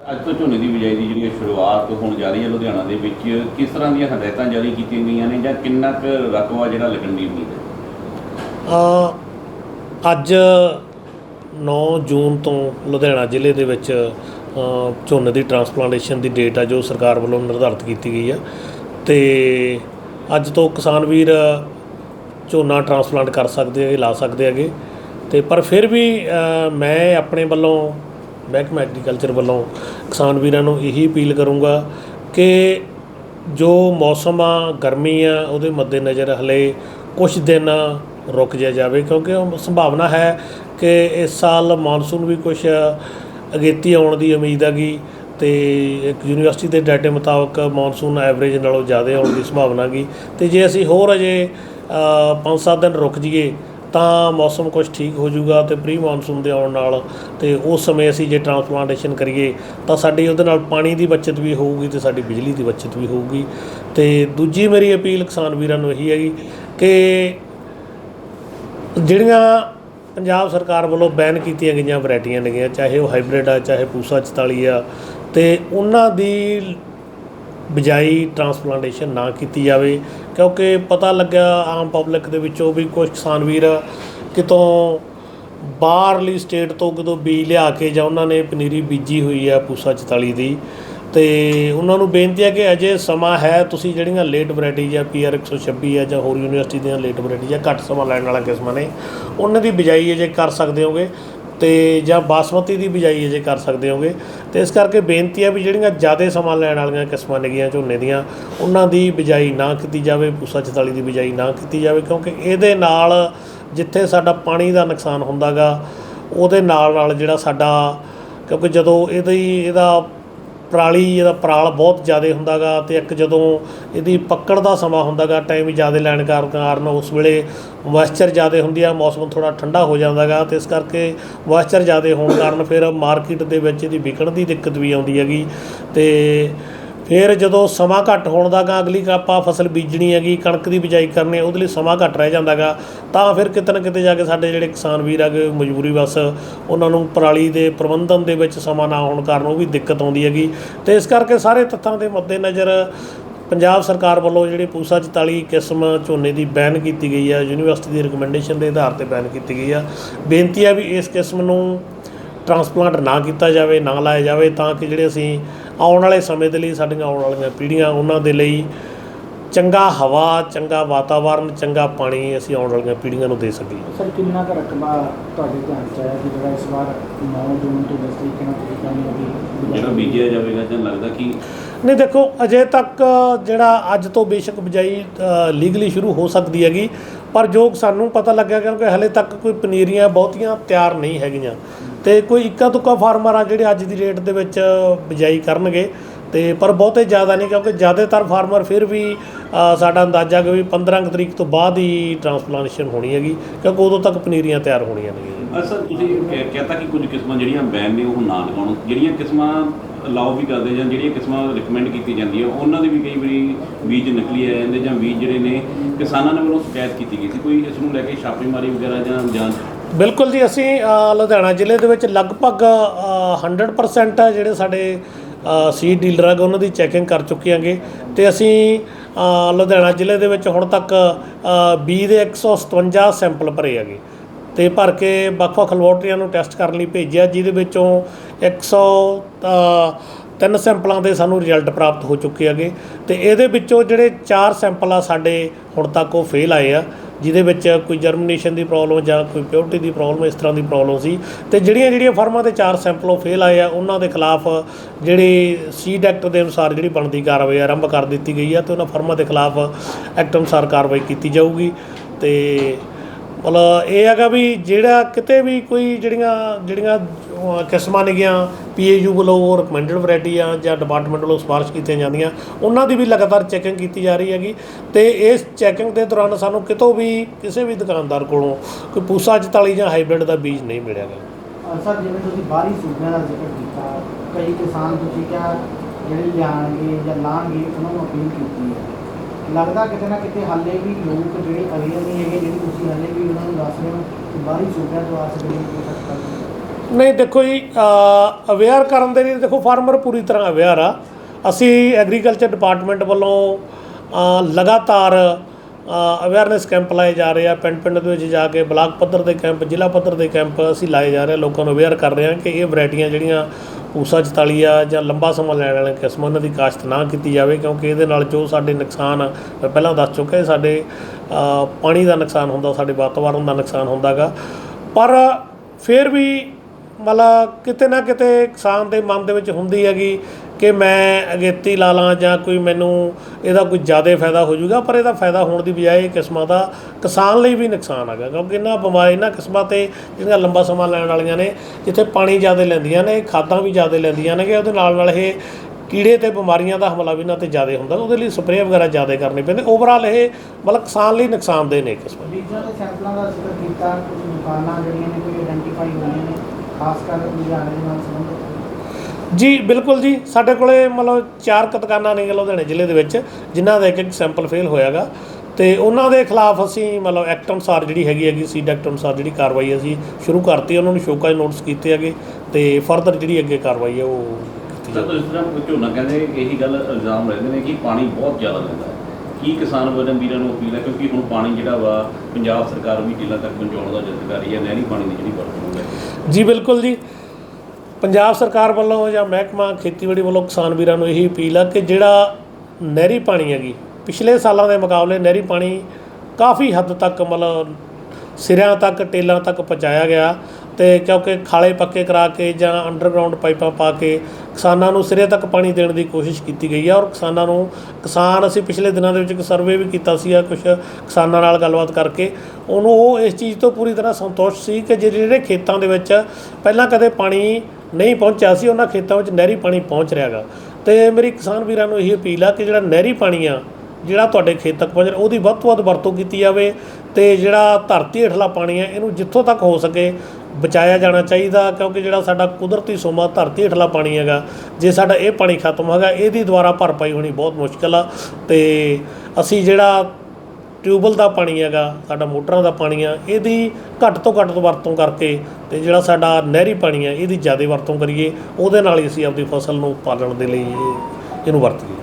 ਅੱਜ ਤੋਂ ਝੋਨੇ ਦੀ ਬਿਜਾਈ ਦੀ ਜਿਹੜੀ ਸ਼ੁਰੂਆਤ ਹੋਣ ਜਾ ਰਹੀ ਹੈ ਲੁਧਿਆਣਾ ਦੇ ਵਿੱਚ ਕਿਸ ਤਰ੍ਹਾਂ ਦੀਆਂ ਹਦਾਇਤਾਂ ਜਾਰੀ ਕੀਤੀਆਂ ਗਈਆਂ ਨੇ ਜਾਂ ਕਿੰਨਾ ਕੁ ਰਕਬਾ ਜਿਹੜਾ ਲੱਗਣ ਦੀ ਉਮੀਦ ਹੈ? ਅ, ਅੱਜ 9 ਜੂਨ ਤੋਂ ਲੁਧਿਆਣਾ ਜ਼ਿਲ੍ਹੇ ਦੇ ਵਿੱਚ ਝੋਨੇ ਦੀ ਟਰਾਂਸਪਲਾਂਟੇਸ਼ਨ ਦੀ ਡੇਟ ਆ ਜੋ ਸਰਕਾਰ ਵੱਲੋਂ ਨਿਰਧਾਰਤ ਕੀਤੀ ਗਈ ਆ। ਤੇ ਅੱਜ ਤੋਂ ਕਿਸਾਨ ਵੀਰ ਝੋਨਾ ਟਰਾਂਸਪਲਾਂਟ ਕਰ ਸਕਦੇ ਹੈਗੇ ਲਾ ਸਕਦੇ ਹੈਗੇ। ਤੇ ਪਰ ਫਿਰ ਵੀ ਮੈਂ ਆਪਣੇ ਵੱਲੋਂ ਮਹਿਕਮਾ ਐਗਰੀਕਲਚਰ ਵੱਲੋਂ ਕਿਸਾਨ ਵੀਰਾਂ ਨੂੰ ਇਹੀ ਅਪੀਲ ਕਰੂੰਗਾ ਕਿ ਜੋ ਮੌਸਮ ਆ, ਗਰਮੀ ਆ, ਉਹਦੇ ਮੱਦੇਨਜ਼ਰ ਹਲੇ ਕੁਝ ਦਿਨ ਰੁਕ ਜਾ ਜਾਵੇ, ਕਿਉਂਕਿ ਉਹ ਸੰਭਾਵਨਾ ਹੈ ਕਿ ਇਸ ਸਾਲ ਮੌਨਸੂਨ ਵੀ ਕੁਝ ਅਗੇਤੀ ਆਉਣ ਦੀ ਉਮੀਦ ਹੈਗੀ ਤੇ ਇੱਕ ਯੂਨੀਵਰਸਿਟੀ ਦੇ ਡਾਟੇ ਮੁਤਾਬਕ ਮੌਨਸੂਨ ਐਵਰੇਜ ਨਾਲੋਂ ਜ਼ਿਆਦਾ ਆਉਣ ਦੀ ਸੰਭਾਵਨਾ ਹੈਗੀ ਤੇ ਜੇ ਅਸੀਂ ਹੋਰ ਅਜੇ 5-7 ਦਿਨ ਰੁਕ ਜਾਈਏ ਤਾਂ ਮੌਸਮ ਕੁਝ ਠੀਕ ਹੋ ਜਾਊਗਾ ਤੇ ਪ੍ਰੀ ਮਾਨਸੂਨ ਦੇ ਆਉਣ ਨਾਲ ਤੇ ਉਸ ਸਮੇਂ ਅਸੀਂ ਜੇ ਟਰਾਂਸਪਲਾਂਟੇਸ਼ਨ ਕਰੀਏ, ਤਾਂ ਸਾਡੀ ਉਹਦੇ ਨਾਲ ਪਾਣੀ ਦੀ ਬਚਤ ਵੀ ਹੋਊਗੀ ਤੇ ਸਾਡੀ ਬਿਜਲੀ ਦੀ ਬਚਤ ਵੀ ਹੋਊਗੀ। ਤੇ ਦੂਜੀ ਮੇਰੀ ਅਪੀਲ ਕਿਸਾਨ ਵੀਰਾਂ ਨੂੰ ਇਹੀ ਹੈਗੀ ਕਿ ਜਿਹੜੀਆਂ ਪੰਜਾਬ ਸਰਕਾਰ ਵੱਲੋਂ ਬੈਨ ਕੀਤੀਆਂ ਗਈਆਂ ਵੈਰਾਈਟੀਆਂ ਨੇਗੀਆਂ, ਚਾਹੇ ਉਹ ਹਾਈਬ੍ਰਿਡ ਆ, ਚਾਹੇ ਪੂਸਾ 44 ਆ, ਤੇ ਉਹਨਾਂ ਦੀ ਬਿਜਾਈ ਟਰਾਂਸਪਲਾਂਟੇਸ਼ਨ ਨਾ ਕੀਤੀ ਜਾਵੇ। ਕਿਉਂਕਿ ਪਤਾ ਲੱਗਿਆ ਆਮ ਪਬਲਿਕ ਦੇ ਵਿੱਚੋਂ ਵੀ ਕੁਝ ਕਿਸਾਨ ਵੀਰ ਕਿਤੋਂ ਬਾਹਰਲੀ ਸਟੇਟ ਤੋਂ ਕਿਤੋਂ ਬੀਜ ਲਿਆ ਕੇ ਜਾਂ ਉਹਨਾਂ ਨੇ ਪਨੀਰੀ ਬੀਜੀ ਹੋਈ ਆ ਪੂਸਾ 44 ਦੀ। ਤੇ ਉਹਨਾਂ ਨੂੰ ਬੇਨਤੀ ਹੈ ਕਿ ਅਜੇ ਸਮਾਂ ਹੈ, ਤੁਸੀਂ ਜਿਹੜੀਆਂ ਲੇਟ ਵੈਰਾਈਟੀ ਜਾਂ ਪੀਆਰ 126 ਆ ਜਾਂ ਹੋਰ ਯੂਨੀਵਰਸਿਟੀ ਦੀਆਂ ਲੇਟ ਵੈਰਾਈਟੀ ਜਾਂ ਘੱਟ ਸਮਾਂ ਲੈਣ ਵਾਲਾ ਕਿਸਮਾਂ ਨੇ, ਉਹਨਾਂ ਦੀ ਬਿਜਾਈ ਅਜੇ ਕਰ ਸਕਦੇ ਹੋਗੇ। ਤੇ ਜਾਂ ਬਾਸਮਤੀ ਦੀ ਬਿਜਾਈ ਅਜੇ ਕਰ ਸਕਦੇ ਹੋਗੇ। ਤੇ ਇਸ ਕਰਕੇ ਬੇਨਤੀ ਹੈ ਵੀ ਜਿਹੜੀਆਂ ਜ਼ਿਆਦਾ ਸਮਾਂ ਲੈਣ ਵਾਲੀਆਂ ਕਿਸਮਾਂ ਨੇਗੀਆਂ, ਝੋਨੇ ਦੀਆਂ, ਉਹਨਾਂ ਦੀ ਬਿਜਾਈ ਨਾ ਕੀਤੀ ਜਾਵੇ, ਪੂਸਾ 44 ਦੀ ਬਿਜਾਈ ਨਾ ਕੀਤੀ ਜਾਵੇ, ਕਿਉਂਕਿ ਇਹਦੇ ਨਾਲ ਜਿੱਥੇ ਸਾਡਾ ਪਾਣੀ ਦਾ ਨੁਕਸਾਨ ਹੁੰਦਾਗਾ, ਉਹਦੇ ਨਾਲ ਨਾਲ ਜਿਹੜਾ ਸਾਡਾ, ਕਿਉਂਕਿ ਜਦੋਂ ਇਹਦੀ, ਇਹਦਾ ਪਰਾਲੀ ਇਹਦਾ ਪਰਾਲ ਬਹੁਤ ਜ਼ਿਆਦਾ ਹੁੰਦਾਗਾ ਤੇ ਇੱਕ ਜਦੋਂ ਇਹਦੀ ਪੱਕੜ ਦਾ ਸਮਾਂ ਹੁੰਦਾਗਾ ਟਾਈਮ ਜ਼ਿਆਦਾ ਲੈਣ ਕਾਰਨ ਕਾਰਨ ਉਸ ਵੇਲੇ ਮੋਇਸਚਰ ਜ਼ਿਆਦਾ ਹੁੰਦੀ ਆ, ਮੌਸਮ ਥੋੜਾ ਠੰਡਾ ਹੋ ਜਾਂਦਾਗਾ ਤੇ ਇਸ ਕਰਕੇ ਮੋਇਸਚਰ ਜ਼ਿਆਦਾ ਹੋਣ ਕਾਰਨ ਫਿਰ ਮਾਰਕੀਟ ਦੇ ਵਿੱਚ ਇਹਦੀ ਵਿਕਣ ਦੀ ਦਿੱਕਤ ਵੀ ਆਉਂਦੀ ਹੈਗੀ ਤੇ ਫਿਰ ਜਦੋਂ ਸਮਾਂ ਘੱਟ ਹੋਣ ਦਾ ਗਾ, ਅਗਲੀ ਆਪਾਂ ਫਸਲ ਬੀਜਣੀ ਹੈਗੀ, ਕਣਕ ਦੀ ਬਿਜਾਈ ਕਰਨੀ, ਉਹਦੇ ਲਈ ਸਮਾਂ ਘੱਟ ਰਹਿ ਜਾਂਦਾ ਜਾਂਦਾਗਾ ਤਾਂ ਫਿਰ ਕਿਤੇ ਨਾ ਕਿਤੇ ਜਾ ਕੇ ਸਾਡੇ ਜਿਹੜੇ ਕਿਸਾਨ ਵੀਰ ਹੈਗੇ ਮਜਬੂਰੀ ਬਸ, ਉਹਨਾਂ ਨੂੰ ਪਰਾਲੀ ਦੇ ਪ੍ਰਬੰਧਨ ਦੇ ਵਿੱਚ ਸਮਾਂ ਨਾ ਹੋਣ ਕਾਰਨ ਉਹ ਵੀ ਦਿੱਕਤ ਆਉਂਦੀ ਹੈਗੀ। ਤੇ ਇਸ ਕਰਕੇ ਸਾਰੇ ਤੱਥਾਂ ਦੇ ਮੱਦੇਨਜ਼ਰ ਪੰਜਾਬ ਸਰਕਾਰ ਵੱਲੋਂ ਜਿਹੜੇ ਪੂਸਾ 44 ਕਿਸਮ ਝੋਨੇ ਦੀ ਬੈਨ ਕੀਤੀ ਗਈ ਹੈ ਯੂਨੀਵਰਸਿਟੀ ਦੀ ਰਿਕਮੈਂਡੇਸ਼ਨ ਦੇ ਆਧਾਰ ਤੇ ਬੈਨ ਕੀਤੀ ਗਈ ਆ। ਬੇਨਤੀ ਆ ਵੀ ਇਸ ਕਿਸਮ ਨੂੰ ਟਰਾਂਸਪਲਾਂਟ ਨਾ ਕੀਤਾ ਜਾਵੇ, ਨਾ ਲਾਇਆ ਜਾਵੇ, ਤਾਂ ਕਿ ਜਿਹੜੇ ਅਸੀਂ ਆਉਣ ਵਾਲੇ ਸਮੇਂ ਦੇ ਲਈ ਸਾਡੀਆਂ ਆਉਣ ਵਾਲੀਆਂ ਪੀੜ੍ਹੀਆਂ ਉਹਨਾਂ ਦੇ ਲਈ ਚੰਗਾ ਹਵਾ ਚੰਗਾ ਵਾਤਾਵਰਨ ਚੰਗਾ ਪਾਣੀ ਅਸੀਂ ਆਉਣ ਵਾਲੀਆਂ ਪੀੜ੍ਹੀਆਂ ਨੂੰ ਦੇ ਸਕੀਏ। ਸਰ ਕਿੰਨਾ ਕੁ ਰਕਬਾ ਤੁਹਾਡੇ ਧਿਆਨ ਚ ਆਇਆ ਕਿ ਜਿਹੜਾ ਇਸ ਵਾਰ 9 ਜੂਨ ਤੋਂ 10 ਤਰੀਕ ਨੂੰ ਤੁਸੀਂ ਕਹਿੰਦੇ ਹੋ ਕਿ ਜਿਹੜਾ ਬੀਜਿਆ ਜਾਵੇਗਾ ਜਾਂ ਲੱਗਦਾ ਕਿ ਨਹੀਂ ਦੇਖੋ ਅਜੇ ਤੱਕ ਜਿਹੜਾ ਅੱਜ ਤੋਂ ਬੇਸ਼ੱਕ ਬਿਜਾਈ ਲੀਗਲੀ ਸ਼ੁਰੂ ਹੋ ਸਕਦੀ ਹੈਗੀ ਪਰ ਜੋ ਸਾਨੂੰ ਪਤਾ ਲੱਗਿਆ ਕਿਉਂਕਿ ਹਲੇ ਤੱਕ ਕੋਈ ਪਨੀਰੀਆਂ ਬਹੁਤੀਆਂ ਤਿਆਰ ਨਹੀਂ ਹੈਗੀਆਂ। ਤੇ ਕੋਈ ਇੱਕਾ ਤੁੱਕਾ ਫਾਰਮਰ ਆ ਜਿਹੜੇ ਅੱਜ ਦੀ ਡੇਟ ਦੇ ਵਿੱਚ ਬਿਜਾਈ ਕਰਨਗੇ। ਤੇ ਪਰ ਬਹੁਤੇ ਜ਼ਿਆਦਾ ਨਹੀਂ, ਕਿਉਂਕਿ ਜ਼ਿਆਦਾਤਰ ਫਾਰਮਰ ਫਿਰ ਵੀ ਸਾਡਾ ਅੰਦਾਜ਼ਾ ਕਿ ਵੀ 15 ਕੁ ਤਰੀਕ ਤੋਂ ਬਾਅਦ ਹੀ ਟਰਾਂਸਪਲਾਂਟੇਸ਼ਨ ਹੋਣੀ ਹੈਗੀ, ਕਿਉਂਕਿ ਉਦੋਂ ਤੱਕ ਪਨੀਰੀਆਂ ਤਿਆਰ ਹੋਣੀਆਂ ਨੇ ਅਸਲ ਤੁਸੀਂ ਕਹਿ- ਕਿ ਕੁਝ ਕਿਸਮਾਂ ਜਿਹੜੀਆਂ ਬੈਨ ਨੇ ਉਹ ਨਾ ਲਗਾਉਣ, ਜਿਹੜੀਆਂ ਕਿਸਮਾਂ ਅਲਾਉ ਵੀ ਕਰਦੇ ਜਾਂ ਜਿਹੜੀਆਂ ਕਿਸਮਾਂ ਰਿਕਮੈਂਡ ਕੀਤੀ ਜਾਂਦੀ ਹੈ, ਉਹਨਾਂ ਦੇ ਵੀ ਕਈ ਵਾਰੀ ਬੀਜ ਨਕਲੀ ਆ ਜਾਂਦੇ ਜਾਂ ਬੀਜ ਜਿਹੜੇ ਨੇ ਕਿਸਾਨਾਂ ਨੇ ਵੱਲੋਂ ਸ਼ਿਕਾਇਤ ਕੀਤੀ ਗਈ ਸੀ, ਕੋਈ ਇਸ ਨੂੰ ਲੈ ਕੇ ਛਾਪੇਮਾਰੀ ਵਗੈਰਾ ਜਾਂ ਜਾਂਚ ਬਿਲਕੁਲ ਜੀ ਅਸੀਂ ਲੁਧਿਆਣਾ ਜ਼ਿਲ੍ਹੇ ਦੇ ਵਿੱਚ ਲਗਭਗ ਅ, 100% ਜਿਹੜੇ ਸਾਡੇ ਸੀ ਡੀਲਰ ਹੈਗੇ ਉਹਨਾਂ ਦੀ ਚੈਕਿੰਗ ਕਰ ਚੁੱਕੇ ਹਾਂਗੇ। ਤੇ ਅਸੀਂ ਲੁਧਿਆਣਾ ਜ਼ਿਲ੍ਹੇ ਦੇ ਵਿੱਚ ਹੁਣ ਤੱਕ ਅ, ਬੀ ਦੇ 157 ਸੈਂਪਲ ਭਰੇ ਹੈਗੇ। ਤੇ ਭਰ ਕੇ ਵੱਖ-ਵੱਖ ਲੈਬੋਰਟਰੀਆਂ ਨੂੰ ਟੈਸਟ ਕਰਨ ਲਈ ਭੇਜਿਆ ਜਿਹਦੇ ਵਿੱਚੋਂ 100 ਅ, ਤਿੰਨ ਸੈਂਪਲਾਂ ਦੇ ਸਾਨੂੰ ਰਿਜ਼ਲਟ ਪ੍ਰਾਪਤ ਹੋ ਚੁੱਕੇ ਹੈਗੇ। ਤੇ ਇਹਦੇ ਵਿੱਚੋਂ ਜਿਹੜੇ ਚਾਰ ਸੈਂਪਲ ਆ ਸਾਡੇ ਹੁਣ ਤੱਕ ਉਹ ਫੇਲ ਆਏ ਆ। ਜਿਹਦੇ ਵਿੱਚ ਕੋਈ ਜਰਮੀਨੇਸ਼ਨ ਦੀ ਪ੍ਰੋਬਲਮ ਜਾਂ ਕੋਈ ਪਿਓਰਟੀ ਦੀ ਪ੍ਰੋਬਲਮ ਇਸ ਤਰ੍ਹਾਂ ਦੀ ਪ੍ਰੋਬਲਮ ਸੀ। ਤੇ ਜਿਹੜੀਆਂ ਜਿਹੜੀਆਂ ਫਰਮਾਂ ਦੇ ਚਾਰ ਸੈਂਪਲੋਂ ਉਹ ਫੇਲ ਆਏ ਆ, ਉਹਨਾਂ ਦੇ ਖਿਲਾਫ ਜਿਹੜੇ ਸੀਡ ਐਕਟ ਦੇ ਅਨੁਸਾਰ ਜਿਹੜੀ ਬਣਦੀ ਕਾਰਵਾਈ ਆਰੰਭ ਕਰ ਦਿੱਤੀ ਗਈ ਆ ਤੇ ਉਹਨਾਂ ਫਰਮਾਂ ਦੇ ਖਿਲਾਫ ਐਕਟ ਅਨੁਸਾਰ ਕਾਰਵਾਈ ਕੀਤੀ ਜਾਊਗੀ। ਤੇ ਮਤਲਬ ਇਹ ਹੈਗਾ ਵੀ ਜਿਹੜਾ ਕਿਤੇ ਵੀ ਕੋਈ ਜਿਹੜੀਆਂ ਜਿਹੜੀਆਂ ਕਿਸਮਾਂ ਨੇਗੀਆਂ ਪੀਏਯੂ ਵੱਲੋਂ ਰეკਮੈਂਡਡ ਵੈਰਾਈਟੀ ਆ ਜਾਂ ਡਿਪਾਰਟਮੈਂਟ ਵੱਲੋਂ ਸਿਫਾਰਿਸ਼ ਕੀਤੀਆਂ ਜਾਂਦੀਆਂ, ਉਹਨਾਂ ਦੀ ਵੀ ਲਗਾਤਾਰ ਚੈਕਿੰਗ ਕੀਤੀ ਜਾ ਰਹੀ ਹੈਗੀ। ਤੇ ਇਸ ਚੈਕਿੰਗ ਦੇ ਦੌਰਾਨ ਸਾਨੂੰ ਕਿਤੋਂ ਵੀ ਕਿਸੇ ਵੀ ਦੁਕਾਨਦਾਰ ਕੋਲੋਂ ਕੋਈ ਪੂਸਾ 44 ਜਾਂ ਹਾਈਬ੍ਰਿਡ ਦਾ ਬੀਜ ਨਹੀਂ ਮਿਲਿਆ ਗਿਆ ਸਰ, ਜਿਵੇਂ ਤੁਸੀਂ ਬਾਹਰੀ ਸੂਬਿਆਂ ਦਾ ਜ਼ਿਕਰ ਕੀਤਾ, ਕਈ ਕਿਸਾਨ ਤੁਸੀਂ ਕਿਹਾ ਜਿਹੜੇ ਲਿਆਣਗੇ ਜਾਂ ਲਾਣਗੇ ਉਹਨਾਂ ਨੂੰ ਅਪੀਲ ਕੀਤੀ ਹੈ। ਲੱਗਦਾ ਕਿਤੇ ਨਾ ਕਿਤੇ ਹਾਲੇ ਵੀ ਲੋਕ ਜਿਹੜੇ ਅਵੇਅਰ ਨਹੀਂ ਹੈਗੇ, ਜਿਹੜੀ ਤੁਸੀਂ ਹਾਲੇ ਵੀ ਉਹਨਾਂ ਨੂੰ ਦੱਸ ਰਹੇ ਹੋ ਕਿ ਬਾਹਰੀ ਸੂਬਿਆਂ ਤੋਂ ਆ ਸਕਦੇ ਹੋ। ਕੋਈ ਨਹੀਂ, ਦੇਖੋ ਜੀ ਅਵੇਅਰ ਕਰਨ ਦੇ ਲਈ ਦੇਖੋ ਫਾਰਮਰ ਪੂਰੀ ਤਰ੍ਹਾਂ ਅਵੇਅਰ ਆ। ਅਸੀਂ ਐਗਰੀਕਲਚਰ ਡਿਪਾਰਟਮੈਂਟ ਵੱਲੋਂ ਲਗਾਤਾਰ ਅਵੇਅਰਨੈਸ ਕੈਂਪ ਲਾਏ ਜਾ ਰਹੇ ਆ, ਪਿੰਡ ਪਿੰਡ ਦੇ ਵਿੱਚ ਜਾ ਕੇ ਬਲਾਕ ਪੱਧਰ ਦੇ ਕੈਂਪ ਜ਼ਿਲ੍ਹਾ ਪੱਧਰ ਦੇ ਕੈਂਪ ਅਸੀਂ ਲਾਏ ਜਾ ਰਹੇ ਹਾਂ ਲੋਕਾਂ ਨੂੰ ਅਵੇਅਰ ਕਰ ਰਹੇ ਹਾਂ ਕਿ ਇਹ ਵੈਰਾਈਟੀਆਂ ਜਿਹੜੀਆਂ ਪੂਸਾ 44 ਆ ਜਾਂ ਲੰਬਾ ਸਮਾਂ ਲੈਣ ਵਾਲੇ ਕਿਸਮਾਂ, ਉਹਨਾਂ ਦੀ ਕਾਸ਼ਤ ਨਾ ਕੀਤੀ ਜਾਵੇ ਕਿਉਂਕਿ ਇਹਦੇ ਨਾਲ ਜੋ ਸਾਡੇ ਨੁਕਸਾਨ, ਮੈਂ ਪਹਿਲਾਂ ਦੱਸ ਚੁੱਕਾ ਸਾਡੇ ਪਾਣੀ ਦਾ ਨੁਕਸਾਨ ਹੁੰਦਾ, ਸਾਡੇ ਵਾਤਾਵਰਣ ਦਾ ਨੁਕਸਾਨ ਹੁੰਦਾਗਾ। ਪਰ ਫਿਰ ਵੀ ਮਤਲਬ ਕਿਤੇ ਨਾ ਕਿਤੇ ਕਿਸਾਨ ਦੇ ਮਨ ਦੇ ਵਿੱਚ ਹੁੰਦੀ ਹੈਗੀ ਕਿ ਮੈਂ ਅਗੇਤੀ ਲਾ ਲਾਂ ਜਾਂ ਕੋਈ ਮੈਨੂੰ ਇਹਦਾ ਕੋਈ ਜ਼ਿਆਦਾ ਫਾਇਦਾ ਹੋ ਜਾਊਗਾ, ਪਰ ਇਹਦਾ ਫਾਇਦਾ ਹੋਣ ਦੀ ਬਜਾਏ ਇਹ ਕਿਸਮਾਂ ਦਾ ਕਿਸਾਨ ਲਈ ਵੀ ਨੁਕਸਾਨ ਹੈਗਾ ਕਿਉਂਕਿ ਇਹਨਾਂ ਬਿਮਾਰੀ ਇਹਨਾਂ ਕਿਸਮਾਂ ਤੇ ਜਿਹੜੀਆਂ ਲੰਬਾ ਸਮਾਂ ਲੈਣ ਵਾਲੀਆਂ ਨੇ, ਜਿੱਥੇ ਪਾਣੀ ਜ਼ਿਆਦਾ ਲੈਂਦੀਆਂ ਨੇ, ਖਾਦਾਂ ਵੀ ਜ਼ਿਆਦਾ ਲੈਂਦੀਆਂ ਨੇ ਕਿ ਉਹਦੇ ਨਾਲ ਨਾਲ ਇਹ ਕੀੜੇ ਤੇ ਬਿਮਾਰੀਆਂ ਦਾ ਹਮਲਾ ਵੀ ਇਹਨਾਂ ਤੇ ਜ਼ਿਆਦਾ ਹੁੰਦਾ, ਉਹਦੇ ਲਈ ਸਪਰੇਅ ਵਗੈਰਾ ਜ਼ਿਆਦਾ ਕਰਨੀ ਪੈਂਦੀ ਓਵਰਆਲ ਇਹ ਮਤਲਬ ਕਿਸਾਨ ਲਈ ਨੁਕਸਾਨਦੇਹ ਨੇ ਇਹ ਕਿਸਮਾਂ ਬੀਜਾਂ ਦੇ ਸੈਂਪਲਾਂ ਦਾ ਜ਼ਿਕਰ ਕੀਤਾ, ਕੁਝ ਦੁਕਾਨਾਂ ਜਿਹੜੀਆਂ ਨੇ, ਕੋਈ ਆਇਡੈਂਟੀਫਾਈ ਹੋਈਆਂ ਨੇ, ਖਾਸ ਕਰ ਲੁਧਿਆਣੇ ਨਾਲ ਸੰਬੰਧਿਤ। ਜੀ ਬਿਲਕੁਲ ਜੀ। ਸਾਡੇ ਕੋਲੇ ਮਤਲਬ ਚਾਰ ਕੁ ਦੁਕਾਨਾਂ ਨੇ ਲੁਧਿਆਣੇ ਜ਼ਿਲ੍ਹੇ ਦੇ ਵਿੱਚ ਜਿਨ੍ਹਾਂ ਦਾ ਇੱਕ ਇੱਕ ਸੈਂਪਲ ਫੇਲ ਹੋਇਆਗਾ। ਤੇ ਉਹਨਾਂ ਦੇ ਖਿਲਾਫ ਅਸੀਂ ਮਤਲਬ ਐਕਟ ਅਨੁਸਾਰ ਜਿਹੜੀ ਹੈਗੀ ਹੈਗੀ ਸੀਡ ਐਕਟ ਅਨੁਸਾਰ ਜਿਹੜੀ ਕਾਰਵਾਈ ਅਸੀਂ ਸ਼ੁਰੂ ਕਰਤੀ ਉਹਨਾਂ ਨੂੰ ਸ਼ੋਕਾਜ ਨੋਟਿਸ ਕੀਤੇ ਹੈਗੇ ਤੇ ਫਰਦਰ ਜਿਹੜੀ ਅੱਗੇ ਕਾਰਵਾਈ ਹੈ ਉਹ ਕੀਤੀ ਸਰ ਜਾਊਗੀ ਜਿਸ ਤਰ੍ਹਾਂ ਝੋਨਾ ਕਹਿੰਦੇ ਇਹੀ ਗੱਲ ਇਲਜ਼ਾਮ ਰਹਿੰਦੇ ਨੇ ਕਿ ਪਾਣੀ ਬਹੁਤ ਜ਼ਿਆਦਾ ਲੈਂਦਾ ਹੈ। ਕੀ ਕਿਸਾਨ ਵਜਨ ਵੀਰਾਂ ਨੂੰ ਅਪੀਲ ਹੈ? ਕਿਉਂਕਿ ਹੁਣ ਪਾਣੀ ਜਿਹੜਾ ਵਾ ਪੰਜਾਬ ਸਰਕਾਰ ਵੀ ਜ਼ਿਲ੍ਹਾ ਤੱਕ ਪਹੁੰਚਾਉਣ ਦਾ ਯਤਨ ਕਰ ਰਹੀ ਹੈ ਨਹਿਰੀ ਪਾਣੀ ਦੀ ਜਿਹੜੀ ਵਰਤੋਂ ਹੈ। ਜੀ ਬਿਲਕੁਲ ਜੀ। ਪੰਜਾਬ ਸਰਕਾਰ ਵੱਲੋਂ ਜਾਂ ਮਹਿਕਮਾ ਖੇਤੀਬਾੜੀ ਵੱਲੋਂ ਕਿਸਾਨ ਵੀਰਾਂ ਨੂੰ ਇਹੀ ਅਪੀਲ ਆ ਕਿ ਜਿਹੜਾ ਨਹਿਰੀ ਪਾਣੀ ਹੈਗੀ, ਪਿਛਲੇ ਸਾਲਾਂ ਦੇ ਮੁਕਾਬਲੇ ਨਹਿਰੀ ਪਾਣੀ ਕਾਫੀ ਹੱਦ ਤੱਕ ਮਤਲਬ ਸਿਰਿਆਂ ਤੱਕ, ਟੇਲਾਂ ਤੱਕ ਪਹੁੰਚਾਇਆ ਗਿਆ ਤੇ ਕਿਉਂਕਿ ਖਾਲੇ ਪੱਕੇ ਕਰਾ ਕੇ ਜਾਂ ਅੰਡਰਗਰਾਉਂਡ ਪਾਈਪਾਂ ਪਾ ਕੇ ਕਿਸਾਨਾਂ ਨੂੰ ਸਿਰੇ ਤੱਕ ਪਾਣੀ ਦੇਣ ਦੀ ਕੋਸ਼ਿਸ਼ ਕੀਤੀ ਗਈ ਹੈ ਔਰ ਕਿਸਾਨਾਂ ਨੂੰ ਕਿਸਾਨ, ਅਸੀਂ ਪਿਛਲੇ ਦਿਨਾਂ ਦੇ ਵਿੱਚ ਇੱਕ ਸਰਵੇ ਵੀ ਕੀਤਾ ਸੀ ਆ ਕੁਝ ਕਿਸਾਨਾਂ ਨਾਲ ਗੱਲਬਾਤ ਕਰਕੇ, ਉਹਨੂੰ ਉਹ ਇਸ ਚੀਜ਼ ਤੋਂ ਪੂਰੀ ਤਰ੍ਹਾਂ ਸੰਤੁਸ਼ਟ ਸੀ ਕਿ ਜਿਹੜੇ ਜਿਹੜੇ ਖੇਤਾਂ ਦੇ ਵਿੱਚ ਪਹਿਲਾਂ ਕਦੇ ਪਾਣੀ ਨਹੀਂ ਪਹੁੰਚਿਆ ਸੀ, ਉਹਨਾਂ ਖੇਤਾਂ ਵਿੱਚ ਨਹਿਰੀ ਪਾਣੀ ਪਹੁੰਚ ਰਿਹਾਗਾ ਤੇ ਮੇਰੀ ਕਿਸਾਨ ਵੀਰਾਂ ਨੂੰ ਇਹ ਅਪੀਲ ਆ ਕਿ ਜਿਹੜਾ ਨਹਿਰੀ ਪਾਣੀ ਆ, ਜਿਹੜਾ ਤੁਹਾਡੇ ਖੇਤ ਤੱਕ ਪਹੁੰਚ ਰਿਹਾ, ਉਹਦੀ ਵੱਧ ਤੋਂ ਵੱਧ ਵਰਤੋਂ ਕੀਤੀ ਜਾਵੇ ਤੇ ਜਿਹੜਾ ਧਰਤੀ ਹੇਠਲਾ ਪਾਣੀ ਹੈ ਇਹਨੂੰ ਜਿੱਥੋਂ ਤੱਕ ਹੋ ਸਕੇ ਬਚਾਇਆ ਜਾਣਾ ਚਾਹੀਦਾ, ਕਿਉਂਕਿ ਜਿਹੜਾ ਸਾਡਾ ਕੁਦਰਤੀ ਸੋਮਾ ਧਰਤੀ ਹੇਠਲਾ ਪਾਣੀ ਹੈਗਾ, ਜੇ ਸਾਡਾ ਇਹ ਪਾਣੀ ਖਤਮ ਹੈਗਾ ਇਹਦੀ ਦੁਆਰਾ ਭਰਪਾਈ ਹੋਣੀ ਬਹੁਤ ਮੁਸ਼ਕਲ ਆ। ਤੇ ਅਸੀਂ ਜਿਹੜਾ ਟਿਊਬਲ ਦਾ ਪਾਣੀ ਹੈਗਾ, ਸਾਡਾ ਮੋਟਰਾਂ ਦਾ ਪਾਣੀ ਆ, ਇਹਦੀ ਘੱਟ ਤੋਂ ਘੱਟ ਵਰਤੋਂ ਕਰਕੇ ਤੇ ਜਿਹੜਾ ਸਾਡਾ ਨਹਿਰੀ ਪਾਣੀ ਆ, ਇਹਦੀ ਜ਼ਿਆਦਾ ਵਰਤੋਂ ਕਰੀਏ, ਉਹਦੇ ਨਾਲ ਹੀ ਅਸੀਂ ਆਪਣੀ ਫਸਲ ਨੂੰ ਪਾਲਣ ਦੇ ਲਈ ਇਹਨੂੰ ਵਰਤੀਏ।